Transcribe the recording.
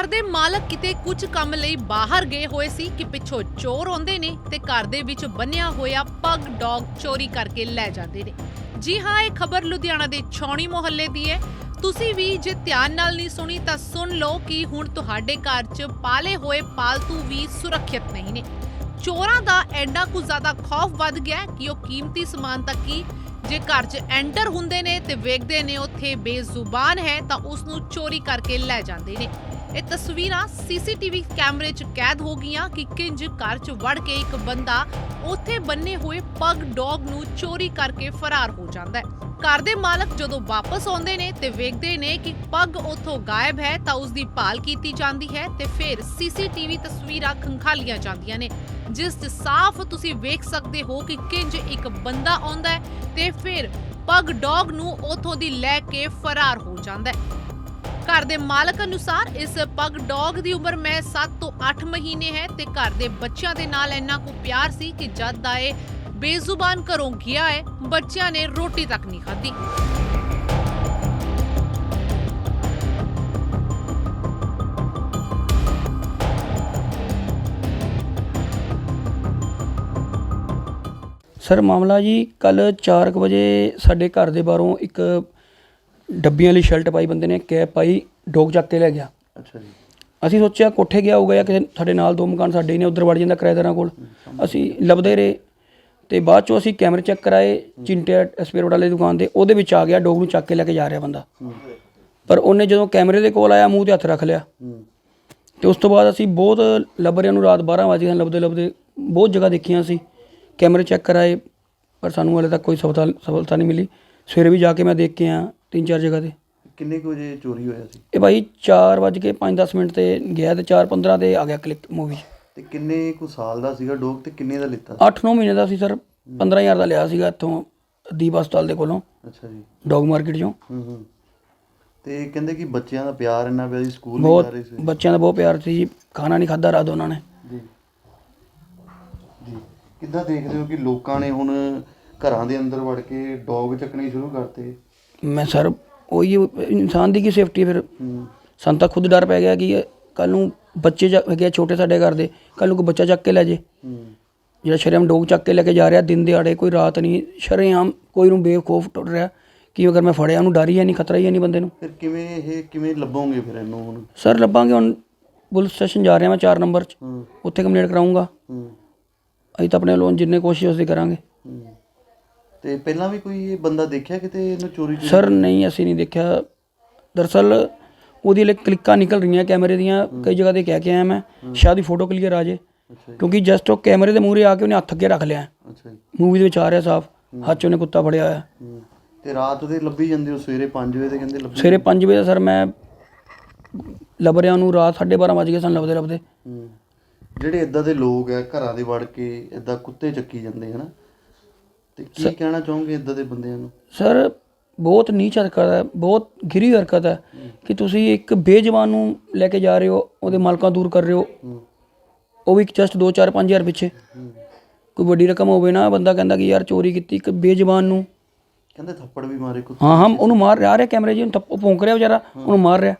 ਘਰ ਦੇ ਮਾਲਕ ਕਿਤੇ ਕੁਝ ਕੰਮ ਲਈ ਬਾਹਰ ਗਏ ਹੋਏ ਸੀ ਕਿ ਪਿੱਛੋਂ ਚੋਰ ਆਉਂਦੇ ਨੇ ਤੇ ਘਰ ਦੇ ਵਿੱਚ ਬੰਨਿਆ ਹੋਇਆ ਪਗ ਡੌਗ ਚੋਰੀ ਕਰਕੇ ਲੈ ਜਾਂਦੇ ਨੇ। ਜੀ ਹਾਂ, ਇਹ ਖਬਰ ਲੁਧਿਆਣਾ ਦੇ ਛੌਣੀ ਮੁਹੱਲੇ ਦੀ ਹੈ। ਤੁਸੀਂ ਵੀ ਜੇ ਧਿਆਨ ਨਾਲ ਨਹੀਂ ਸੁਣੀ ਤਾਂ ਸੁਣ ਲਓ ਕਿ ਹੁਣ ਤੁਹਾਡੇ ਘਰ 'ਚ ਪਾਲੇ ਹੋਏ ਪਾਲਤੂ ਵੀ ਸੁਰੱਖਿਅਤ ਨਹੀਂ ਨੇ। ਚੋਰਾਂ ਦਾ ਐਡਾ ਕੁ ਜ਼ਿਆਦਾ ਖੌਫ ਵੱਧ ਗਿਆ ਕਿ ਉਹ ਕੀਮਤੀ ਸਮਾਨ ਤੱਕ ਹੀ ਜੇ ਘਰ 'ਚ ਐਂਟਰ ਹੁੰਦੇ ਨੇ ਤੇ ਵੇਖਦੇ ਨੇ ਉੱਥੇ ਬੇਜ਼ੁਬਾਨ ਹੈ ਤਾਂ ਉਸ ਨੂੰ ਚੋਰੀ ਕਰਕੇ ਲੈ ਜਾਂਦੇ ਨੇ। ਇਹ ਤਸਵੀਰਾਂ ਸੀਸੀਟੀਵੀ ਕੈਮਰੇ 'ਚ ਕੈਦ ਹੋ ਗਈਆਂ ਕਿ ਕਿੰਜ ਘਰ 'ਚ ਵੜ ਕੇ ਇੱਕ ਬੰਦਾ ਉੱਥੇ ਬੰਨੇ ਹੋਏ ਪਗ ਡੌਗ ਨੂੰ ਚੋਰੀ ਕਰਕੇ ਫਰਾਰ ਹੋ ਜਾਂਦਾ ਹੈ। ਘਰ ਦੇ ਮਾਲਕ ਜਦੋਂ ਵਾਪਸ ਆਉਂਦੇ ਨੇ ਤੇ ਵੇਖਦੇ ਨੇ ਕਿ ਪੱਗ ਉੱਥੋਂ ਗਾਇਬ ਹੈ ਤਾਂ ਉਸ ਦੀ ਭਾਲ ਕੀਤੀ ਜਾਂਦੀ ਹੈ ਤੇ ਫਿਰ ਸੀਸੀਟੀਵੀ ਤਸਵੀਰਾਂ ਖੰਖਾਲੀਆਂ ਜਾਂਦੀਆਂ ਨੇ, ਜਿਸ 'ਚ ਸਾਫ਼ ਤੁਸੀਂ ਵੇਖ ਸਕਦੇ ਹੋ ਕਿ ਕਿੰਜ ਇੱਕ ਬੰਦਾ ਆਉਂਦਾ ਹੈ ਤੇ ਫਿਰ ਪੱਗ ਡੌਗ ਨੂੰ ਉੱਥੋਂ ਦੀ ਲੈ ਕੇ ਫਰਾਰ ਹੋ ਜਾਂਦਾ ਹੈ। ਘਰ ਦੇ ਮਾਲਕ ਅਨੁਸਾਰ ਇਸ ਪਗ ਡੌਗ ਦੀ ਉਮਰ ਮੈਂ 7 ਤੋਂ 8 ਮਹੀਨੇ ਹੈ ਤੇ ਘਰ ਦੇ ਬੱਚਿਆਂ ਦੇ ਨਾਲ ਇੰਨਾ ਕੁ ਪਿਆਰ ਸੀ ਕਿ ਜਦ ਦਾ ਇਹ ਬੇਜ਼ੁਬਾਨ ਘਰੋਂ ਗਿਆ ਹੈ, ਬੱਚਿਆਂ ਨੇ ਰੋਟੀ ਤੱਕ ਨਹੀਂ ਖਾਧੀ। ਸਰ, ਮਾਮਲਾ ਜੀ ਕੱਲ 4 ਵਜੇ ਸਾਡੇ ਘਰ ਦੇ ਬਾਹਰੋਂ ਇੱਕ ਡੱਬੀਆਂ ਵਾਲੀ ਸ਼ਰਟ ਪਾਈ ਬੰਦੇ ਨੇ ਕੈਪ ਪਾਈ ਡੋਗ ਚੱਕ ਕੇ ਲੈ ਗਿਆ। ਅੱਛਾ ਜੀ। ਅਸੀਂ ਸੋਚਿਆ ਕੋਠੇ ਗਿਆ ਹੋਊਗਾ ਜਾਂ ਕਿਸੇ ਸਾਡੇ ਨਾਲ ਦੋ ਮਕਾਨ ਸਾਡੇ ਹੀ ਨੇ ਉਧਰ ਵੜ ਜਾਂਦਾ ਕਿਰਾਏਦਾਰਾਂ ਕੋਲ। ਅਸੀਂ ਲੱਭਦੇ ਰਹੇ। ਤੇ ਬਾਅਦ ਚੋਂ ਅਸੀਂ ਕੈਮਰੇ ਚੈੱਕ ਕਰਾਏ ਚਿੰਟਿਆ ਸਪੇਅਰ ਵਾਲੇ ਦੀ ਦੁਕਾਨ ਤੇ ਉਹਦੇ ਵਿੱਚ ਆ ਗਿਆ ਡੋਗ ਨੂੰ ਚੱਕ ਕੇ ਲੈ ਕੇ ਜਾ ਰਿਹਾ ਬੰਦਾ। ਪਰ ਉਹਨੇ ਜਦੋਂ ਕੈਮਰੇ ਦੇ ਕੋਲ ਆਇਆ ਮੂੰਹ ਤੇ ਹੱਥ ਰੱਖ ਲਿਆ। ਤੇ ਉਸ ਤੋਂ ਬਾਅਦ ਅਸੀਂ ਬਹੁਤ ਲੱਭ ਰਹੇ ਨੂੰ ਰਾਤ 12 ਵਜੇ ਲੱਭਦੇ ਲੱਭਦੇ। ਬਹੁਤ ਜਗ੍ਹਾ ਦੇਖੀਆਂ ਸੀ ਕੈਮਰੇ ਚੈੱਕ ਕਰਾਏ ਪਰ ਸਾਨੂੰ ਹਾਲੇ ਤੱਕ ਕੋਈ ਸਫਲਤਾ ਸਫਲਤਾ ਨਹੀਂ ਮਿਲੀ। ਸਵੇਰੇ ਵੀ ਜਾ ਕੇ ਮੈਂ ਦੇਖ ਕੇ ਆਇਆ। ਤਿੰਨ ਚਾਰ ਜਗ੍ਹਾ ਤੇ। ਕਿੰਨੇ ਕੁ ਵਜੇ ਚੋਰੀ ਹੋਇਆ ਸੀ? ਇਹ ਭਾਈ 4 ਵਜੇ ਕੇ 5-10 ਮਿੰਟ ਤੇ ਗਿਆ ਤੇ 4-15 ਤੇ ਆ ਗਿਆ ਕਲਿੱਕ ਮੂਵੀ ਤੇ ਕਿੰਨੇ ਕੁ ਸਾਲ ਦਾ ਸੀਗਾ ਡੋਗ ਤੇ ਕਿੰਨੇ ਦਾ ਲਿੱਤਾ? 8-9 ਮਹੀਨੇ ਦਾ ਸੀ ਸਰ। 15000 ਦਾ ਲਿਆ ਸੀਗਾ ਇੱਥੋਂ ਦੀਪ ਹਸਪਤਾਲ ਦੇ ਕੋਲੋਂ। ਅੱਛਾ ਜੀ। ਡੌਗ ਮਾਰਕੀਟ 'ਚੋਂ। ਹੂੰ ਹੂੰ। ਤੇ ਕਹਿੰਦੇ ਕਿ ਬੱਚਿਆਂ ਦਾ ਪਿਆਰ ਇੰਨਾ ਪਿਆ ਸੀ ਸਕੂਲ ਨਹੀਂ ਬਹੁਤ ਜਾ ਰਹੇ ਸੀ। ਬੱਚਿਆਂ ਦਾ ਬਹੁਤ ਪਿਆਰ ਸੀ ਜੀ। ਖਾਣਾ ਨਹੀਂ ਖਾਦਾ ਰਾਤ ਉਹਨਾਂ ਨੇ। ਜੀ। ਜੀ। ਕਿੱਦਾਂ ਦੇਖਦੇ ਹੋ ਕਿ ਲੋਕਾਂ ਨੇ ਹੁਣ ਘਰਾਂ ਦੇ ਅੰਦਰ ਵੜ ਕੇ ਡੌਗ ਚੱਕਣੇ ਸ਼ੁਰੂ ਕਰਤੇ? ਮੈਂ ਸਰ ਉਹੀ ਇਨਸਾਨ ਦੀ ਕੀ ਸੇਫਟੀ ਫਿਰ? ਸਾਨੂੰ ਤਾਂ ਖੁਦ ਡਰ ਪੈ ਗਿਆ ਕਿ ਕੱਲ ਨੂੰ ਬੱਚੇ ਜਾ- ਹੈਗੇ ਛੋਟੇ ਸਾਡੇ ਘਰ ਦੇ ਕੱਲ ਨੂੰ ਕੋਈ ਬੱਚਾ ਚੱਕ ਕੇ ਲੈ ਜੇ। ਜਿਹੜਾ ਸ਼ਰੇਆਮ ਡੋਗ ਚੱਕ ਕੇ ਲੈ ਕੇ ਜਾ ਰਿਹਾ ਦਿਨ ਦਿਹਾੜੇ ਕੋਈ ਰਾਤ ਨਹੀਂ ਸ਼ਰੇਆਮ ਕੋਈ ਨੂੰ ਬੇਖੌਫ ਟੁੱਟ ਰਿਹਾ। ਕਿ ਅਗਰ ਮੈਂ ਫੜਿਆ ਉਹਨੂੰ ਡਰ ਹੀ ਹੈ ਨਹੀਂ ਖਤਰਾ ਹੀ ਹੈ ਨਹੀਂ ਬੰਦੇ ਨੂੰ। ਫਿਰ ਕਿਵੇਂ ਇਹ ਕਿਵੇਂ ਲੱਭੋਗੇ ਫਿਰ ਇਹਨੂੰ ਹੁਣ? ਸਰ ਲੱਭਾਂਗੇ ਹੁਣ ਪੁਲਿਸ ਸਟੇਸ਼ਨ ਜਾ ਰਿਹਾ ਮੈਂ 4 ਨੰਬਰ 'ਚ। ਉੱਥੇ ਕੰਪਲੇਂਟ ਕਰਾਉਂਗਾ ਅਸੀਂ ਤਾਂ ਆਪਣੇ ਵੱਲੋਂ ਜਿੰਨੇ ਕੋਸ਼ਿਸ਼ ਉਸੇ ਕਰਾਂਗੇ। ਤੇ ਪਹਿਲਾਂ ਵੀ ਕੋਈ ਇਹ ਬੰਦਾ ਦੇਖਿਆ ਕਿਤੇ ਇਹਨੂੰ ਚੋਰੀ ਚੋਰੀ ਸਰ ਨਹੀਂ ਅਸੀਂ ਨਹੀਂ ਦੇਖਿਆ। ਦਰਸਲ ਉਹਦੀ ਲਈ ਕਲਿੱਕਾਂ ਨਿਕਲ ਰਹੀਆਂ ਕੈਮਰੇ ਦੀਆਂ ਕਈ ਜਗ੍ਹਾ ਤੇ ਕਹਿ ਕੇ ਆਇਆ ਮੈਂ ਸ਼ਾਇਦ ਹੀ ਫੋਟੋ ਕਲੀਅਰ ਆ ਜੇ। ਅੱਛਾ ਜੀ। ਕਿਉਂਕਿ ਜਸਟ ਉਹ ਕੈਮਰੇ ਦੇ ਮੂਹਰੇ ਆ ਕੇ ਉਹਨੇ ਹੱਥ ਅੱਗੇ ਰੱਖ ਲਿਆ। ਅੱਛਾ ਜੀ। ਮੂਵੀ ਦੇ ਵਿੱਚ ਆ ਰਿਹਾ ਸਾਫ਼ ਹੱਥ 'ਚ ਉਹਨੇ ਕੁੱਤਾ ਫੜਿਆ ਹੋਇਆ। ਹੂੰ। ਤੇ ਰਾਤ ਦੇ ਲੱਭੀ ਜਾਂਦੇ ਹੋ? ਸਵੇਰੇ 5 ਵਜੇ ਤੇ ਕਹਿੰਦੇ ਲੱਭੀ ਸਵੇਰੇ 5 ਵਜੇ ਦਾ ਸਰ ਮੈਂ ਲੱਭ ਰਿਹਾ ਉਹਨੂੰ ਰਾਤ 12:30 ਵਜ ਗਏ ਸਨ ਲੱਭਦੇ ਲੱਭਦੇ। ਹੂੰ। ਜਿਹੜੇ ਇਦਾਂ ਦੇ ਲੋਕ ਆ ਘਰਾਂ ਦੇ ਵੜ ਕੇ ਇਦਾਂ ਕੁੱਤੇ ਚੱਕੀ ਜਾਂਦੇ ਹਨਾ? ਤੇ ਕੀ ਕਹਿਣਾ ਚਾਹੋਗੇ ਇਦਾਂ ਦੇ ਬੰਦਿਆਂ ਨੂੰ? ਸਰ ਬਹੁਤ ਨੀਚ ਹਰਕਤ ਹੈ ਬਹੁਤ ਗਿਰੀ ਹਰਕਤ ਹੈ ਕਿ ਤੁਸੀਂ ਇੱਕ ਬੇਜਵਾਨ ਨੂੰ ਲੈ ਕੇ ਜਾ ਰਹੇ ਹੋ ਉਹਦੇ ਮਾਲਕਾਂ ਦੂਰ ਕਰ ਰਹੇ ਹੋ। ਉਹ ਵੀ ਜਸਟ 2 4 5000 ਪਿੱਛੇ। ਕੋਈ ਵੱਡੀ ਰਕਮ ਹੋਵੇ ਨਾ ਬੰਦਾ ਕਹਿੰਦਾ ਕਿ ਯਾਰ ਚੋਰੀ ਕੀਤੀ ਇੱਕ ਬੇਜਵਾਨ ਨੂੰ। ਕਹਿੰਦੇ ਥੱਪੜ ਵੀ ਮਾਰੇ ਕੁੱਤੇ। ਹਾਂ ਹਾਂ ਉਹਨੂੰ ਮਾਰ ਰਿਹਾ ਰਿਹਾ ਕੈਮਰੇ ਜੀ ਉਹਨੂੰ ਥੱਪ- ਭੌਂਕ ਰਿਹਾ ਵਿਚਾਰਾ ਉਹਨੂੰ ਮਾਰ ਰਿਹਾ।